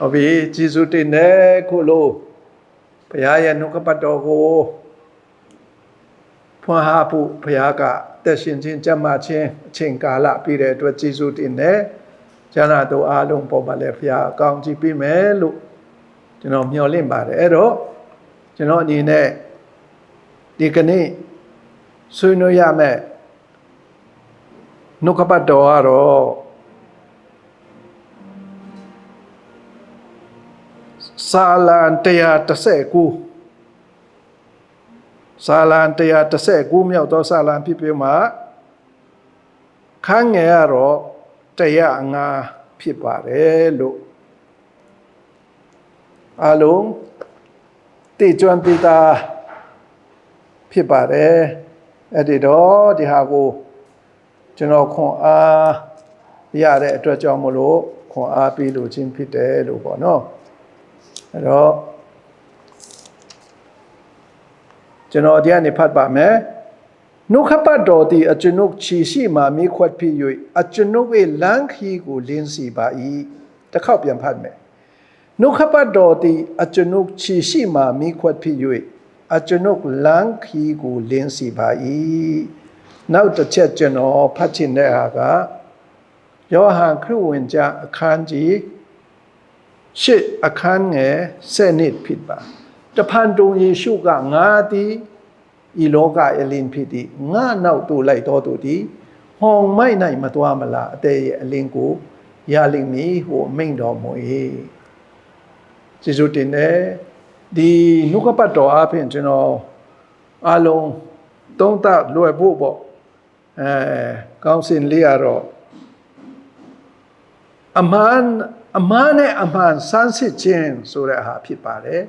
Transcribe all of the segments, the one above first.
ဟုတ်ပြီကျေးဇူးတင်တယ်ခုလို့ဘုရားရဲ့နှုတ်ကပတ်တော်ကိုဖွင့်ဟဖို့ဘုရားကတက်ရှင်ချင်းကြက်မှချင်းအချိန်ကာလပြည့်တဲ့အတွက်ကျေးဇူးတင်တယ်ကျမ်းစာတော်အားလုံးပေါ်မှာလည်းဘုရားအကောင်းကြီးပေးမယ်လို့ကျွန်တော်မျှော်လင့်ပါတယ်အဲ့တော့ကျွန်တော်အနေနဲ့ဒီကနေ့ဆွေးနွေးရမယ်နှုတ်ကပတ်တော်ကတော့ စာလံ139စာလံ139မြောက်သောစာလံဖြစ်ပြီးမှခန်းငယ်ကတော့105ဖြစ်ပါတယ်လို့အလုံးတိကျွမ်းတိတာဖြစ်ပါတယ်အဲ့ဒီတော့ဒီဟာကိုကျွန်တော်ခွန်အားရတဲ့အတွက်ကြောင့်မလို့ခွန်အားပေးလို့ခြင်းဖြစ်တယ်လို့ပေါ့နော် အဲ့တော့ကျွန်တော်ဒီကနေဖတ်ပါမယ်နုခပတ်တော်သည်အကျွန်ုပ်ခြေရှိမှမိခွက်ဖြစ်၍အကျွန်ုပ်၏လမ်းခီးကိုလင်းစီပါ၏တစ်ခေါက်ပြန်ဖတ်မယ်နုခပတ်တော်သည်အကျွန်ုပ်ခြေရှိမှမိခွက်ဖြစ်၍အကျွန်ုပ်လမ်းခီးကိုလင်းစီပါ၏နောက်တစ်ချက်ကျွန်တော်ဖတ်ချင်တဲ့ဟာကယောဟန်ခရစ်ဝင်ကျမ်းအခန်းကြီး ရှစ်အခန်းငယ်7နှစ်ဖြစ်ပါတဖန်တုံယေရှုကငါသည်ဤလောကအလင်းဖြစ်သည်ငါနောက်သို့လိုက်တော်သူသည်ဟောင်မိုက်နိုင်မသွားမလားအတဲ့ရဲ့အလင်းကိုရလိမ့်မည်ဟိုမိန့်တော်မူ၏ကျေးဇူးတင်တယ်ဒီနုကပတ်တော်အဖင်ကျွန်တော်အလုံးသုံးသပ်လွယ်ဖို့ပေါ့အဲကောင်းစင်လေးရတော့အမှန် အမှန်နဲ့အမှန်စမ်းစစ်ခြင်းဆိုတဲ့ဟာဖြစ်ပါတယ်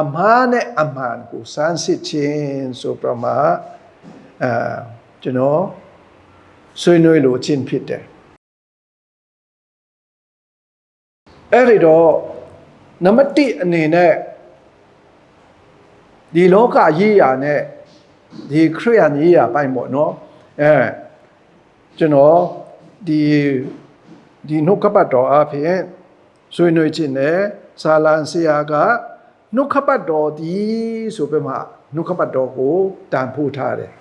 အမှားနဲ့အမှန်ကိုစမ်းစစ်ခြင်းဆိုပြမှာအဲကျွန်တော်ဆွေးနွေးလို့ခြင်းဖြစ်တယ်အဲ့ဒီတော့နံပါတ်1အနေနဲ့ဒီလောကရေးရာနဲ့ဒီခရိယန်ရေးရာပိုင်းပေါ့နော်အဲကျွန်တော်ဒီ ဒီနှုတ်ကပတ်တော်အဖြစ်ဆွေးနွေးခြင်းနဲ့ဇာလန်ဆရာကနှုတ်ခပတ်တော်ဒီဆိုပြမှနှုတ်ခပတ်တော်ကိုတန်ဖိုးထားတယ်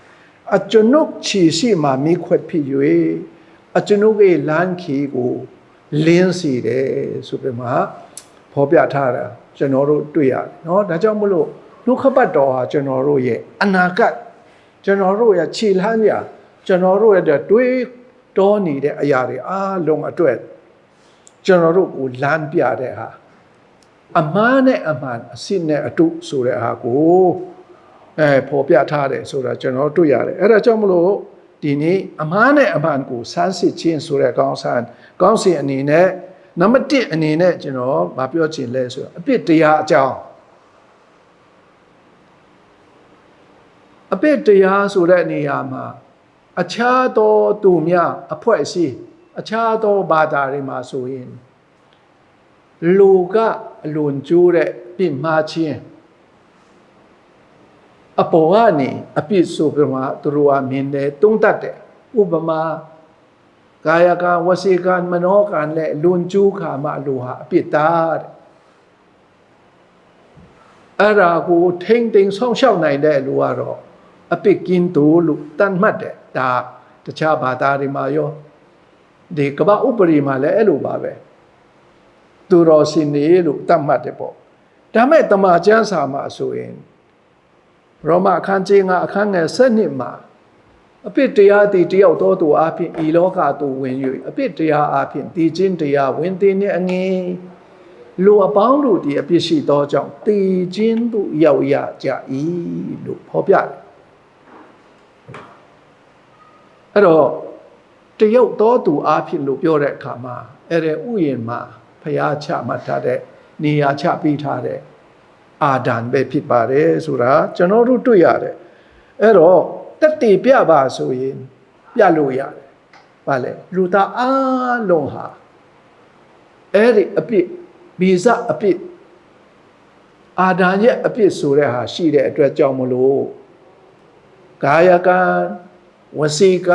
အကျွန်ုပ်ခြေရှိမှမိခွက်ဖြစ်၍အကျွန်ုပ်ရဲ့လမ်းခီကိုလင်းစီတယ်ဆိုပြမှဖော်ပြထားတာကျွန်တော်တို့တွေ့ရတယ်เนาะဒါကြောင့်မလို့နှုတ်ခပတ်တော်ဟာကျွန်တော်တို့ရဲ့အနာဂတ်ကျွန်တော်တို့ရဲ့ခြေလှမ်းရာကျွန်တော်တို့ရဲ့တွေး တောနေတဲ့အရာတွေအားလုံးအတွက်ကျွန်တော်တို့ကိုလမ်းပြတဲ့ဟာအမှားနဲ့အမှန်အစစ်နဲ့အတုဆိုတဲ့အားကိုအဲပေါ်ပြထားတယ်ဆိုတာကျွန်တော်တွေ့ရတယ်အဲ့ဒါကြောင့်မလို့ဒီနေ့အမှားနဲ့အမှန်ကိုစမ်းစစ်ခြင်းဆိုတဲ့ကောင်းဆန်းကောင်းစဉ်အနေနဲ့နံပါတ်1အနေနဲ့ကျွန်တော်မပြောချင်လဲဆိုတော့အပြစ်တရားအကြောင်းအပြစ်တရားဆိုတဲ့နေရာမှာ အခြားသောသူများအဖွဲ့အစည်းအခြားသောဘာသာတွေမှာဆိုရင်လူကအလွန်ကျိုးတဲ့ပြစ်မှားခြင်းအပေါ်ကနေအပြစ်ဆိုပြမှာသူတို့ကမြင်တယ်တုံးတတ်တယ်ဥပမာကာယကံဝစီကံမနောကံနဲ့လွန်ကျိုးခါမှလူဟာအပြစ်သားတဲ့အဲ့ဒါကိုထိမ့်သိမ်းဆောင်ရှောက်နိုင်တဲ့လူကတော့အပြစ်ကင်းသူလို့တတ်မှတ်တယ် ဒါတခြားဘာသာတွေမှာရောဒီကမ္ဘာဥပဒေမှာလည်းအဲ့လိုပါပဲသူတော်စင်နေလို့တတ်မှတ်တယ်ပေါ့ဒါမဲ့တမန်ကျမ်းစာမှာဆိုရင်ရောမအခန်းကြီးငါအခန်းငယ်7နှစ်မှာအပြစ်တရားတည်တယောက်သောသူအဖြစ်ဤလောကသို့ဝင်၍အပြစ်တရားအဖြစ်တည်ခြင်းတရားဝင်တည်နေအငင်းလူအပေါင်းတို့ဒီအပြစ်ရှိသောကြောင့်တည်ခြင်းသို့ရောက်ရကြ၏လို့ဖော်ပြတယ် အဲ့တော့တရုတ်သောသူအားဖြင့်လို့ပြောတဲ့အခါမှာအဲ့ဒါဥယျာဉ်မှာဖျားချမှတ်ထားတဲ့နေရာချပေးထားတဲ့အာဒံပဲဖြစ်ပါတယ်ဆိုတာကျွန်တော်တို့တွေ့ရတယ်အဲ့တော့တက်တည်ပြပါဆိုရင်ပြလို့ရတယ်ဗာလေလူသားအားလုံးဟာအဲ့ဒီအပြစ်ဗီဇအပြစ်အာဒံရဲ့အပြစ်ဆိုတဲ့ဟာရှိတဲ့အတွက်ကြောင့်မလို့ကာယကံ ဝစီက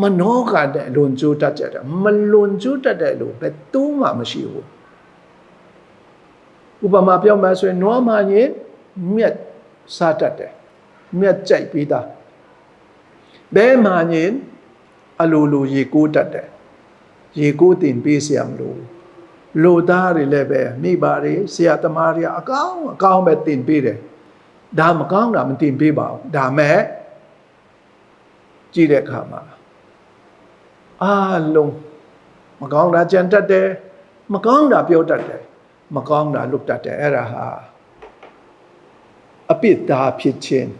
မနောကတဲ့အလွန်ကျိုးတတ်ကြတာမလွန်ကျိုးတတ်တဲ့လို့ဘယ်သူမှမရှိဘူးဥပမာပြောမှဆိုရင်နွားမှရင်မြက်စားတတ်တယ်မြက်ကြိုက်ပြီးသားဘဲမှရင်အလိုလိုရေကိုးတတ်တယ်ရေကိုးတင်ပေးစရာမလိုလိုသားတွေလည်းပဲမိဘတွေဆရာသမားတွေအကောင်းအကောင်းပဲတင်ပေးတယ်ဒါမကောင်းတာမတင်ပေးပါဘူးဒါမဲ့ ကြည့်တဲ့အခါမှာအားလုံးမကောင်းတာကြံတတ်တယ်မကောင်းတာပြောတတ်တယ်မကောင်းတာလုပ်တတ်တယ်အဲ့ဒါဟာအပိတ္တာဖြစ်ခြင်း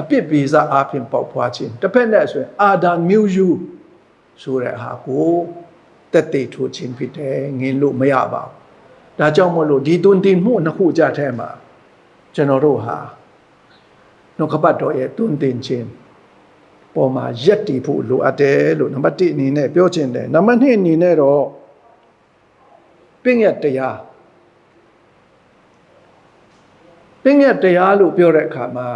အပိပိဇာအဖြစ်ပေါက်ဖွားခြင်းတစ်ဖက်နဲ့ဆိုရင်အာဒံမျိုးယူဆိုတဲ့ဟာကိုတက်တေထိုးခြင်းဖြစ်တယ်ငင်လို့မရပါဘူးဒါကြောင့်မို့လို့ဒီတွင်တင်မှုနှစ်ခုကြတဲ့မှာကျွန်တော်တို့ဟာနှုတ်ကပတ်တော်ရဲ့တွင်တင်ခြင်း ပေါ်မှာရက်တည်ဖို့လိုအပ်တယ်လို့နံပါတ်1အနေနဲ့ပြောချင်တယ်နံပါတ်2အနေနဲ့တော့ပင့်ရတရားပင့်ရတရားလို့ပြောတဲ့အခါမှာ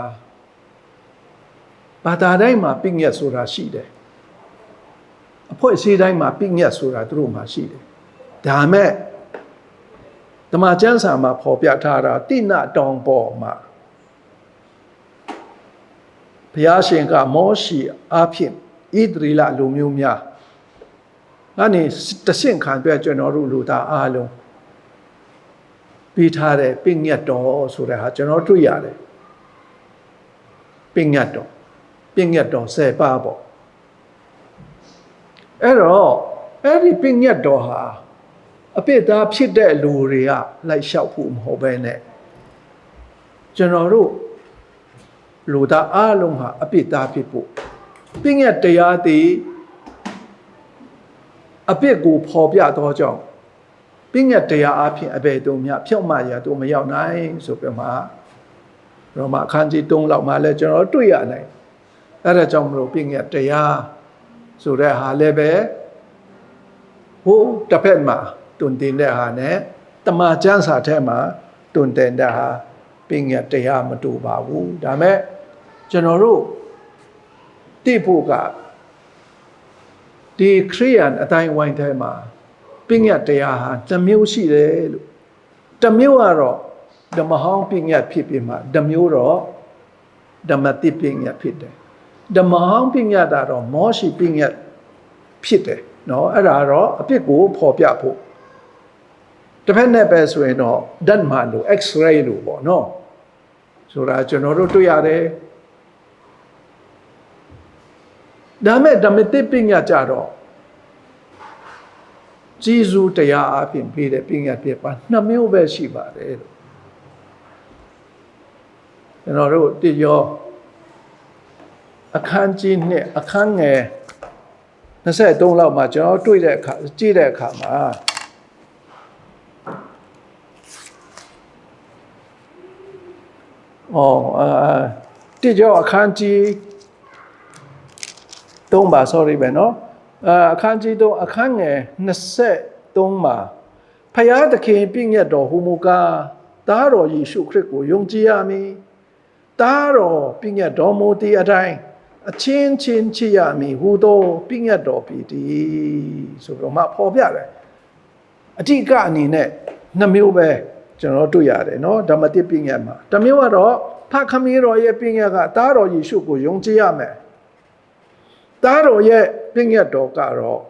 ဘာသာတိုင်းမှာပင့်ရဆိုတာရှိတယ်အဖွဲ့အစည်းတိုင်းမှာပင့်ရဆိုတာသူတို့မှာရှိတယ်ဒါမဲ့တမန်ကျမ်းစာမှာဖော်ပြထားတာတိနတောင်ပေါ်မှာ ဘုရားရှင်ကမောရှိအားဖြင့်ဣသရေလလူမျိုးများအဲ့ဒီတဆင့်ခံပြကျွန်တော်တို့လူသားအားလုံးပြီးထားတဲ့ပင့်ညတ်တော်ဆိုတဲ့ဟာကျွန်တော်တွေ့ရတယ်ပင့်ညတ်တော်ပင့်ညတ်တော်10ပါးပေါ့အဲ့တော့အဲ့ဒီပင့်ညတ်တော်ဟာအပိသားဖြစ်တဲ့လူတွေကလိုက်လျှောက်ဖို့မဟုတ်ပဲနဲ့ကျွန်တော်တို့ လူသားအားလုံးဟာအပိသားဖြစ်ဖို့ပင့်ညတ်တရားသည်အပြစ်ကိုဖော်ပြသောကြောင့်ပညာတရားအဖြစ်အဘယ်တုံမြဖြောက်မှရတော့မရောက်နိုင်ဆိုပြမှာရောမအခန်းကြီး3လောက်မှာလဲကျွန်တော်တွေ့ရနိုင်အဲ့ဒါကြောင့်မလို့ပညာတရားဆိုတဲ့ဟာလည်းပဲဟိုတစ်ဖက်မှာတွင်တင်တဲ့ဟာနဲ့တမန်ကျမ်းစာထဲမှာတွင်တင်တဲ့ဟာပညာတရားမတူပါဘူးဒါမဲ့ ကျွန်တော်တို့တိဖို့ကဒီခရိယန်အတိုင်းဝိုင်းတိုင်းမှာပညာတရားဟာတမျိုးရှိတယ်လို့တမျိုးကတော့ဓမ္မဟောင်းပညာဖြစ်ပြီးမှတမျိုးတော့ဓမ္မတိပညာဖြစ်တယ်ဓမ္မဟောင်းပညာတာတော့မောရှိပညာဖြစ်တယ်နော်အဲ့ဒါတော့အပြစ်ကိုဖော်ပြဖို့တစ်ဖက်နဲ့ပဲဆိုရင်တော့ဓမ္မလို့ x-ray လို့ပေါ့နော်ဆိုတာကျွန်တော်တို့တွေ့ရတယ် ဒါမဲ့ဓမ္မတိပညာကြတော့ဂျေဇုတရားအပြင်ပေးတဲ့ပညာပြပါနှစ်မျိုးပဲရှိပါတယ်လို့ကျွန်တော်တို့တိရောအခန်းကြီးနှစ်အခန်းငယ်23လောက်မှာကျွန်တော်တွေ့တဲ့အခါကြည့်တဲ့အခါမှာအော်အာတိရောအခန်းကြီး 3ပါ sorry ပဲเนาะအခန်းကြီး3အခန်းငယ်23မှာဖယားသခင်ပြည့်ညတ်တော်ဟူမူကားသားတော်ယေရှုခရစ်ကိုယုံကြည်ရမည်သားတော်ပြည့်ညတ်တော်မူသည့်အတိုင်းအချင်းချင်းချစ်ရမည်ဟူသောပြည့်ညတ်တော်ပြီတည်းဆိုတော့မှပေါ်ပြတယ်အတိကအနေနဲ့နှမျိုးပဲကျွန်တော်တွေ့ရတယ်เนาะဓမ္မတိပြည့်ညတ်မှာတစ်မျိုးကတော့ဖခမီးတော်ရဲ့ပြည့်ညတ်ကသားတော်ယေရှုကိုယုံကြည်ရမယ် သားတော်ရဲ့ပြည့်ညတ်တော်ကတော့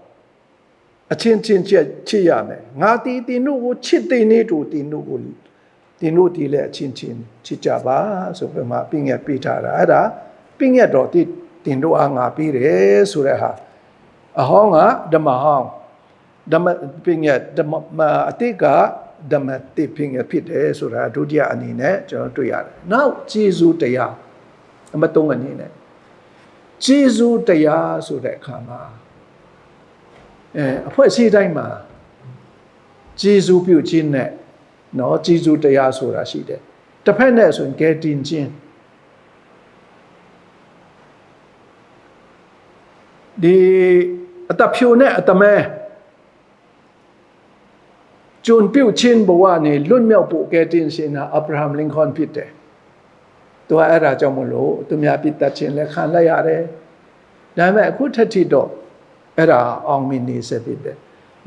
အချင်းချင်းချက်ချစ်ရမယ်ငါတီးတင်တို့ကိုချစ်တဲ့နေတို့တင်တို့ကိုတင်တို့ဒီလည်းအချင်းချင်းချစ်ကြပါဆိုပြီးမှပြည့်ညတ်ပေးထားတာအဲ့ဒါပြည့်ညတ်တော်တိတင်တို့အားငါပေးတယ်ဆိုတဲ့ဟာအဟောင်းကဓမ္မဟောင်းဓမ္မပြည့်ညတ်ဓမ္မအတိတ်ကဓမ္မတိပြည့်ညတ်ဖြစ်တယ်ဆိုတာဒုတိယအနေနဲ့ကျွန်တော်တွေ့ရတယ်နောက်ဂျေဇုတရားအမတုံးအနေနဲ့ ဂျေဇုတရားဆိုတဲ့အခါမှာအဲအဖွဲ့အစည်းတိုင်းမှာဂျေဇုပြုခြင်းနဲ့နော်ဂျေဇုတရားဆိုတာရှိတယ်တစ်ဖက်နဲ့ဆိုရင်ကဲတင်ခြင်းဒီအတဖြိုနဲ့အတမဲကျွန်းပြုတ်ချင်းဘဝနဲ့လွတ်မြောက်ဖို့ကဲတင်ရှင်ဟာအာဗြဟံလင်ကွန်ဖြစ်တယ် သူကအဲ့ဒါကြောင့်မလို့သူများပြစ်တတ်ခြင်းလည်းခံလိုက်ရတယ်ဒါပေမဲ့အခုထက်ထိတော့အဲ့ဒါအောင်မြင်နေစေဖြစ်တယ်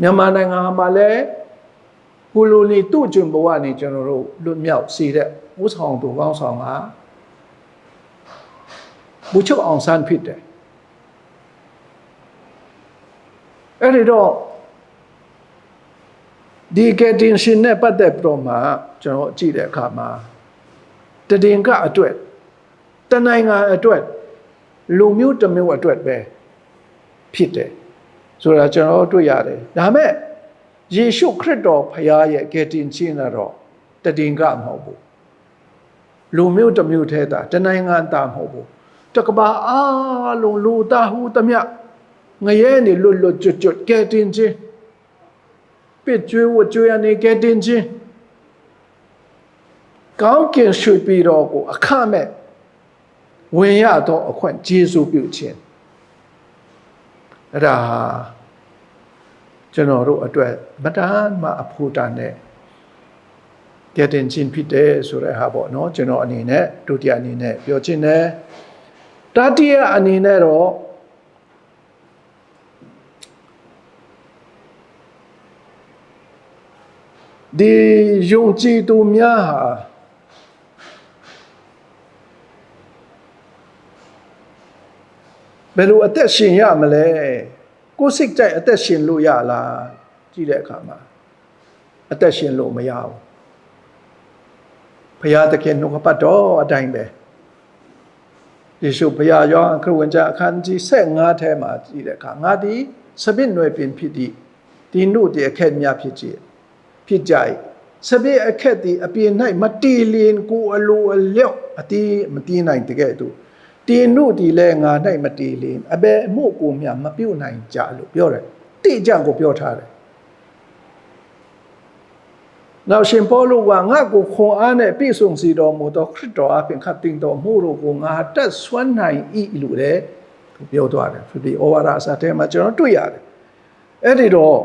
မြန်မာနိုင်ငံမှာလည်းကိုလိုနီသူ့ကျွန်ဘဝနေကျွန်တော်တို့လွတ်မြောက်စေတဲ့ဥဆောင်သူကောင်းဆောင်ကဘူချုပ်အောင်ဆန်းဖြစ်တယ်အဲ့ဒီတော့ဒီကက်တင်ရှင်နဲ့ပတ်သက်ပြီးတော့မှကျွန်တော်ကြည့်တဲ့အခါမှာ တည်င်ကအတွက်တနိုင်ငံအတွက်လူမျိုးတစ်မျိုးအတွက်ပဲဖြစ်တယ်ဆိုတာကျွန်တော်တွေ့ရတယ်ဒါမဲ့ယေရှုခရစ်တော်ဖခင်ရဲ့ကယ်တင်ခြင်းကတော့တည်င်ကမဟုတ်ဘူးလူမျိုးတစ်မျိုးထဲတာတနိုင်ငံသားမဟုတ်ဘူးတကဘာအားလုံးလူသားဟူသမျှငရဲနေလွတ်လွတ်ကျွတ်ကျွတ်ကယ်တင်ခြင်းပစ်ကျွေးဝကျွေးရနေကယ်တင်ခြင်း ကောင်းကင်ရွှေပြည်တော်ကိုအခမဲ့ဝင်ရတော့အခွင့်ကျေးဇူးပြုခြင်းအဲ့ဒါဟာကျွန်တော်တို့အတွက်မတန်မှအဖို့တန်တဲ့ကယ်တင်ခြင်းဖြစ်တယ်ဆိုတဲ့ဟာပေါ့နော်ကျွန်တော်အနေနဲ့ဒုတိယအနေနဲ့ပြောချင်တယ်တတိယအနေနဲ့တော့ဒီယုံကြည်သူများဟာ ဘယ်လိုအသက်ရှင်ရမလဲကိုယ်စိတ်ကြိုက်အသက်ရှင်လို့ရလားကြည့်တဲ့အခါမှာအသက်ရှင်လို့မရဘူးဘုရားသခင်နှုတ်ကပတ်တော်အတိုင်းပဲယေရှုဘုရားယောဟန်ခရစ်ဝင်ကျမ်းအခန်းကြီး15ထဲမှာကြည့်တဲ့အခါငါသည်စပစ်နွယ်ပင်ဖြစ်သည့်ဒီနုတည်းအခက်များဖြစ်ကြဖြစ်ကြ၏စပစ်အခက်သည်အပြင်၌မတီလင်ကိုအလိုအလျော့အတီးမတီးနိုင်တကယ်သူ တင်တို့ဒီလဲငါ၌မတီလင်အဘယ်အမှုကိုမြမပြုတ်နိုင်ကြလို့ပြောတယ်တိကြကိုပြောထားတယ်နောက်ရှင်ပေါလုကငါ့ကိုခွန်အားနဲ့ပြည့်စုံစီတော်မူသောခရစ်တော်အပြင်ခတ်တင်တော်မူလို့ကိုငါတက်ဆွမ်းနိုင်၏လို့လည်းပြောသွားတယ်ဖိလိဩဝါဒအစတဲမှာကျွန်တော်တွေ့ရတယ်အဲ့ဒီတော့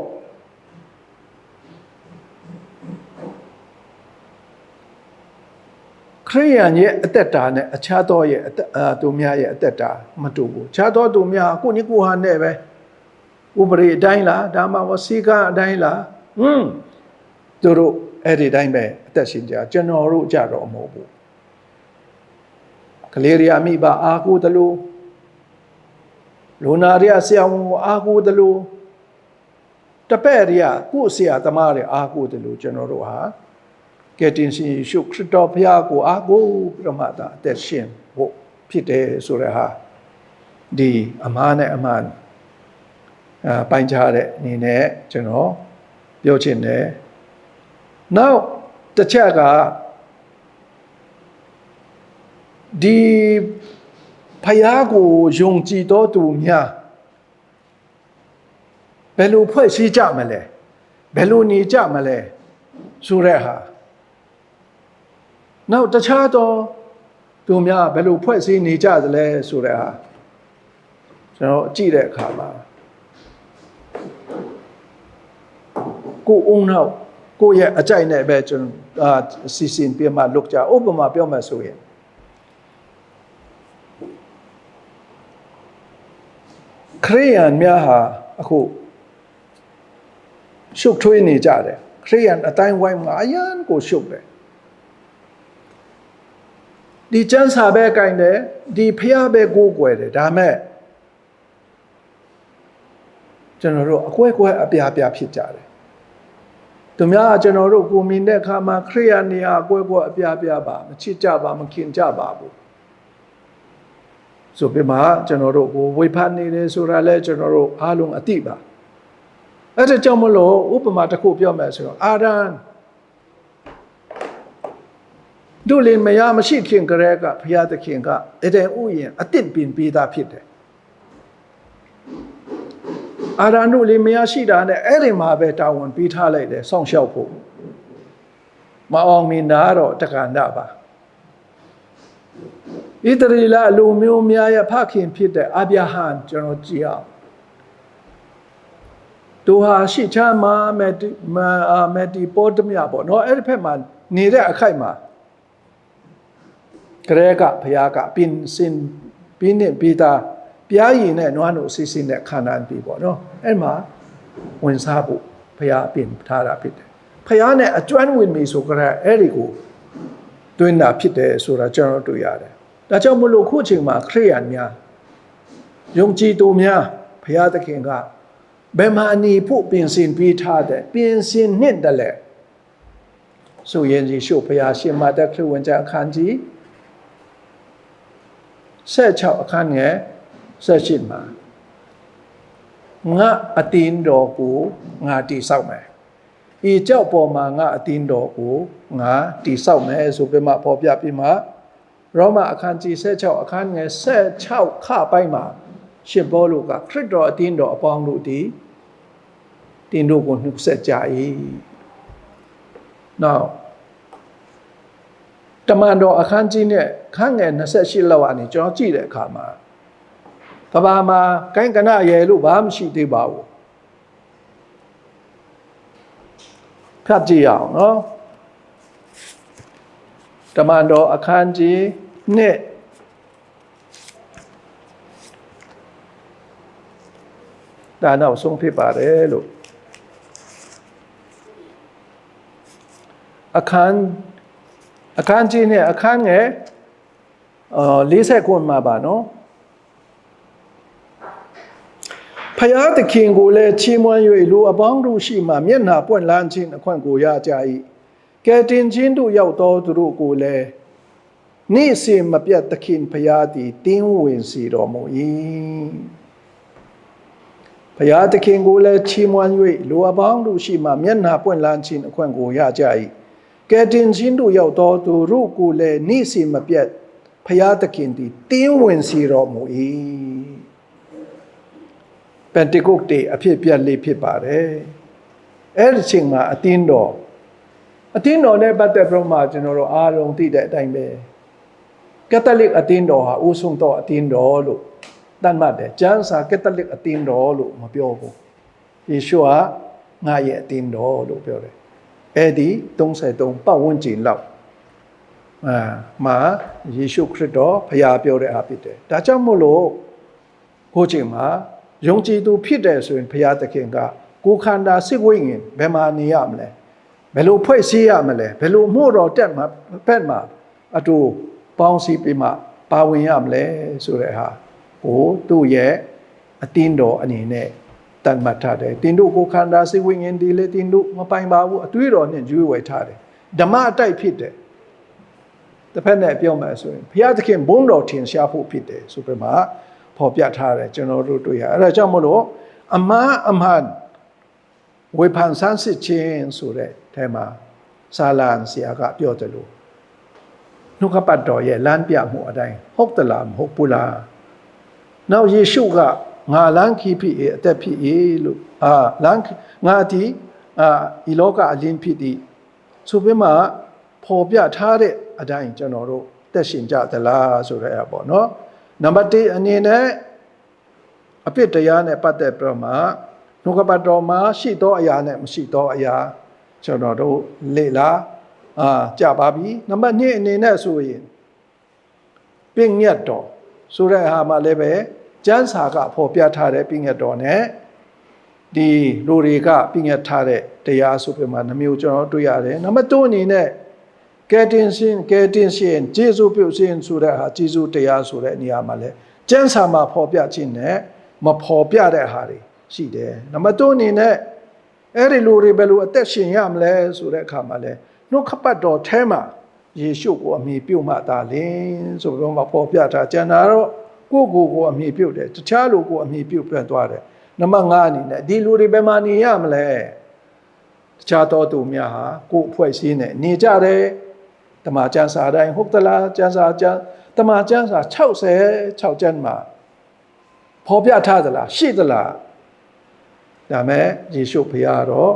ခရိယန်ရဲ့အသက်တာနဲ့အခြားသောရဲ့အသက်အာသူများရဲ့အသက်တာမတူဘူးခြားသောသူများကိုနိကိုဟာနဲ့ပဲဥပရိအတိုင်းလားဒါမှမဟုတ်စီကအတိုင်းလားဟွန်းသူတို့အဲ့ဒီတိုင်းပဲအသက်ရှင်ကြကျွန်တော်တို့ကြတော့မဟုတ်ဘူးကလေးရမိဘအာကိုတလူလူနာရဆရာဝန်ကိုအာကိုတလူတပည့်ရကိုဆရာသမားတွေအာကိုတလူကျွန်တော်တို့ဟာ ကယ်တင်ရှင်ယေရှုခရစ်တော်ဘုရားကိုအာကိုပြမတာအသက်ရှင်ဖို့ဖြစ်တယ်ဆိုတဲ့ဟာဒီအမှားနဲ့အမှန်အပိုင်းခြားတဲ့အနေနဲ့ကျွန်တော်ပြောချင်တယ်နောက်တစ်ချက်ကဒီဖယားကိုယုံကြည်တော်သူများဘယ်လိုဖွဲ့စည်းကြမလဲဘယ်လိုနေကြမလဲဆိုတဲ့ဟာ နောက်တခြားသောသူများဘယ်လိုဖွဲ့စည်းနေကြသလဲဆိုတဲ့ဟာကျွန်တော်ကြည့်တဲ့အခါမှာကိုယ်အုံနောက်ကိုယ့်ရဲ့အကြိုက်နဲ့ပဲကျွန်တော်အာစီစဉ်ပြမှလုပ်ကြဥပမာပြောမှဆိုရင်ခရိယန်များဟာအခုရှုပ်ထွေးနေကြတယ်ခရိယန်အတိုင်းဝိုင်းမှာအရန်ကိုရှုပ်တယ် ဒီကျမ်းစာပဲကင်တယ်ဒီဖျားပဲကိုးကွယ်တယ်ဒါမဲ့ကျွန်တော်တို့အကွဲကွဲအပြားပြားဖြစ်ကြတယ်သူများကကျွန်တော်တို့ကိုမြင်တဲ့အခါမှာခရိယာနေရာအကွဲကွဲအပြားပြားပါမချစ်ကြပါမခင်ကြပါဘူးဆိုပြမှာကျွန်တော်တို့ကိုဝေဖန်နေတယ်ဆိုတာလဲကျွန်တော်တို့အားလုံးအသိပါအဲ့ဒါကြောင့်မလို့ဥပမာတစ်ခုပြောမယ်ဆိုတော့အာရန် တို့လည်းမရမရှိခင်ကလေးကဘုရားသခင်ကအတဲ့ဥယျာဉ်အစ်စ်ပင်ပေးတာဖြစ်တယ်အာရန်တို့လည်းမရရှိတာနဲ့အဲ့ဒီမှာပဲတာဝန်ပေးထားလိုက်တယ်စောင့်ရှောက်ဖို့မအောင်မင်းနာတော့တက္ကနာပါဣသရေလလူမျိုးများရဲ့ဖခင်ဖြစ်တဲ့အာဗြဟံကျွန်တော်ကြည့်အောင်သူဟာရှိချမ်းမာမက်မက်တီပေါ်တမြပေါ့နော်အဲ့ဒီဖက်မှာနေတဲ့အခိုက်မှာ ကရဲကဘုရားကပင်စင်ပင်းနဲ့ပေးတာပြားရည်နဲ့နွားနို့စီစဉ်တဲ့ခန္ဓာပြီပေါ့နော်အဲ့မှာဝင်စားဖို့ဘုရားပင်ထားတာဖြစ်တယ်ဖះနဲ့အကျွမ်းဝင်ပြီဆိုကြတဲ့အဲ့ဒီကိုတွင်းတာဖြစ်တယ်ဆိုတာကျွန်တော်တို့တွေ့ရတယ်ဒါကြောင့်မလို့ခုချိန်မှာခရိယန်များယုံကြည်သူများဖះသခင်ကဘယ်မှာအနေဖို့ပြင်ဆင်ပေးထားတဲ့ပြင်ဆင်နှစ်တယ်လေဆိုရင်ယေရှုဖះရှင်မာသက်ခရစ်ဝင်ကြအခန်းကြီး 16အခန်းငယ်18မှာငါအတင်းတော်ကိုငါတိဆောက်မယ်ဤကြောက်ပေါ်မှာငါအတင်းတော်ကိုငါတိဆောက်မယ်ဆိုပြီးမှပေါ်ပြပြီးမှရောမအခန်းကြီး16အခန်းငယ်16ခပိုင်းမှာရှင်ဘောလုကခရစ်တော်အတင်းတော်အပေါင်းတို့သည်တင်းတို့ကိုနှုတ်ဆက်ကြ၏နောက်တ မန်တော်အခန်းကြီးနဲ့ခန်းငယ်28လောက်ကနေကျွန်တော်ကြည့်တဲ့အခါမှာကဘာမှာကိုင်းကနရဲလို့ဘာမှရှိသေးပါဘူးဖတ်ကြည့်အောင်နော်တမန်တော်အခန်းကြီးနဲ့ဒါနောက်ဆုံးဖြစ်ပါတယ်လို့အခန်း အခန်းကြီးနဲ့အခန်းငယ်အာ40ခုမှာပါနော်ဖယားသခင်ကိုလည်းချီးမွမ်း၍လူအပေါင်းတို့ရှိမှမျက်နှာပွင့်လန်းခြင်းအခွင့်ကိုရကြ၏ကဲတင်ခြင်းတို့ရောက်သောသူတို့ကိုလည်းနေ့စဉ်မပြတ်သခင်ဖယားသည်တင်းဝင်စီတော်မူ၏ဖယားသခင်ကိုလည်းချီးမွမ်း၍လူအပေါင်းတို့ရှိမှမျက်နှာပွင့်လန်းခြင်းအခွင့်ကိုရကြ၏ ကဲတင်ခြင်းတို့ရောက်သောသူတို့ကိုလည်းနေ့စဉ်မပြတ်ဖယားသခင်သည်တင်းဝင်စီတော်မူ၏ပန်တေကုတ်တေအဖြစ်ပြက်လေးဖြစ်ပါတယ်အဲ့ဒီချိန်မှာအတင်းတော်အတင်းတော်နဲ့ပတ်သက်ပြီးမှကျွန်တော်တို့အားလုံးသိတဲ့အတိုင်းပဲကက်သလစ်အတင်းတော်ဟာဦးဆုံးသောအတင်းတော်လို့တတ်မှတ်တယ်ကျမ်းစာကက်သလစ်အတင်းတော်လို့မပြောဘူးယေရှုဟာငါရဲ့အတင်းတော်လို့ပြောတယ် အဲ့ဒီ33ပတ်ဝန်းကျင်လောက်အာမှာယေရှုခရစ်တော်ဖျားပြောတဲ့အားဖြစ်တယ်ဒါကြောင့်မို့လို့ကိုချိန်မှာယုံကြည်သူဖြစ်တယ်ဆိုရင်ဘုရားသခင်ကကိုယ်ခန္ဓာစိတ်ဝိညာဉ်ဘယ်မှာနေရမလဲဘယ်လိုဖွဲ့စည်းရမလဲဘယ်လိုမှုတော်တက်မှာဖက်မှာအတူပေါင်းစည်းပြီးမှပါဝင်ရမလဲဆိုတဲ့ဟာကိုသူ့ရဲ့အတင်းတော်အနေနဲ့ တတ်မှတ်ထားတယ်တင်တို့ကိုယ်ခန္ဓာစိတ်ဝိညာဉ်ဒီလေတင်တို့မပိုင်ပါဘူးအတွေးတော်နဲ့ကြွေးဝယ်ထားတယ်ဓမ္မအတိုက်ဖြစ်တယ်တစ်ဖက်နဲ့ပြောမှဆိုရင်ဘုရားသခင်ဘုန်းတော်ထင်ရှားဖို့ဖြစ်တယ်ဆိုပြမှာဖော်ပြထားတယ်ကျွန်တော်တို့တွေ့ရအဲ့ဒါကြောင့်မလို့အမှန်အမှန်ဝေဖန်ဆန်းစစ်ခြင်းဆိုတဲ့အဲမှာစာလန်ဆရာကပြောတယ်လို့နှုတ်ကပတ်တော်ရဲ့လမ်းပြမှုအတိုင်းဟုတ်သလားမဟုတ်ဘူးလားနောက်ယေရှုက ငါလမ်းခီးဖြစ်အသက်ဖြစ်၏လို့အာလမ်းငါဒီအာဒီလောကအလင်းဖြစ်သည်ဆိုပြီးမှပေါ်ပြထားတဲ့အတိုင်းကျွန်တော်တို့တက်ရှင်ကြသလားဆိုတဲ့အပေါ့နော်နံပါတ်1အနေနဲ့အပြစ်တရားနဲ့ပတ်သက်ပြီးမှနှုတ်ကပတ်တော်မှာရှိသောအရာနဲ့မရှိသောအရာကျွန်တော်တို့လေ့လာအာကြပါပြီနံပါတ်2အနေနဲ့ဆိုရင်ပင်ညတ်တော်ဆိုတဲ့ဟာမှာလည်းပဲ ကျမ်းစာကဖော်ပြထားတဲ့ပင်ညတ်တော်နဲ့ဒီလူတွေကပင်ညတ်ထားတဲ့တရားဆိုပြမှာနှမျိုးကျွန်တော်တွေ့ရတယ်နံပါတ်3အနေနဲ့ကဲတင်ရှင်ကဲတင်ရှင်ဂျေဇုပြုရှင်ဆိုတဲ့ဟာဂျေဇုတရားဆိုတဲ့နေရာမှာလဲကျမ်းစာမှာဖော်ပြခြင်းနဲ့မဖော်ပြတဲ့ဟာတွေရှိတယ်နံပါတ်3အနေနဲ့အဲ့ဒီလူတွေဘယ်လိုအသက်ရှင်ရမလဲဆိုတဲ့အခါမှာလဲနှုတ်ခပတ်တော်แท้မှာယေရှုကိုအမိပြုတ်မှသာလင်ဆိုတော့မဖော်ပြတာကျန်တာတော့ ကိုယ့်ကိုယ်ကိုအမိပြုတ်တယ်တခြားလူကိုအမိပြုတ်ပြတ်သွားတယ်နံပါတ်5အနေနဲ့ဒီလူတွေဘယ်မှာနေရမလဲတခြားသောသူများဟာကိုယ်အဖွဲ့စည်းနဲ့နေကြတယ်တမန်ကျမ်းစာတိုင်းဟုတ်သလားကျမ်းစာကျမ်းတမန်ကျမ်းစာ66ကျမ်းမှာဖော်ပြထားသလားရှိသလားဒါမဲ့ယေရှုဖခင်တော့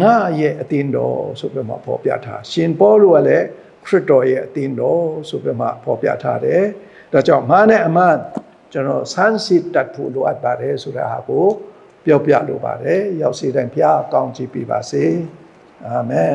ငါရဲ့အသင်းတော်ဆိုပြီးမှဖော်ပြထားရှင်ပေါလုကလည်းခရစ်တော်ရဲ့အသင်းတော်ဆိုပြီးမှဖော်ပြထားတယ် ဒါကြောင့်မာနဲ့အမှန်ကျွန်တော်ဆန်းစစ်တတ်ဖို့လိုအပ်ပါတယ်ဆိုတဲ့ဟာကိုပြောပြလိုပါတယ်ရောက်စီတိုင်းဖခင်ကောင်းချီးပေးပါစေအာမင်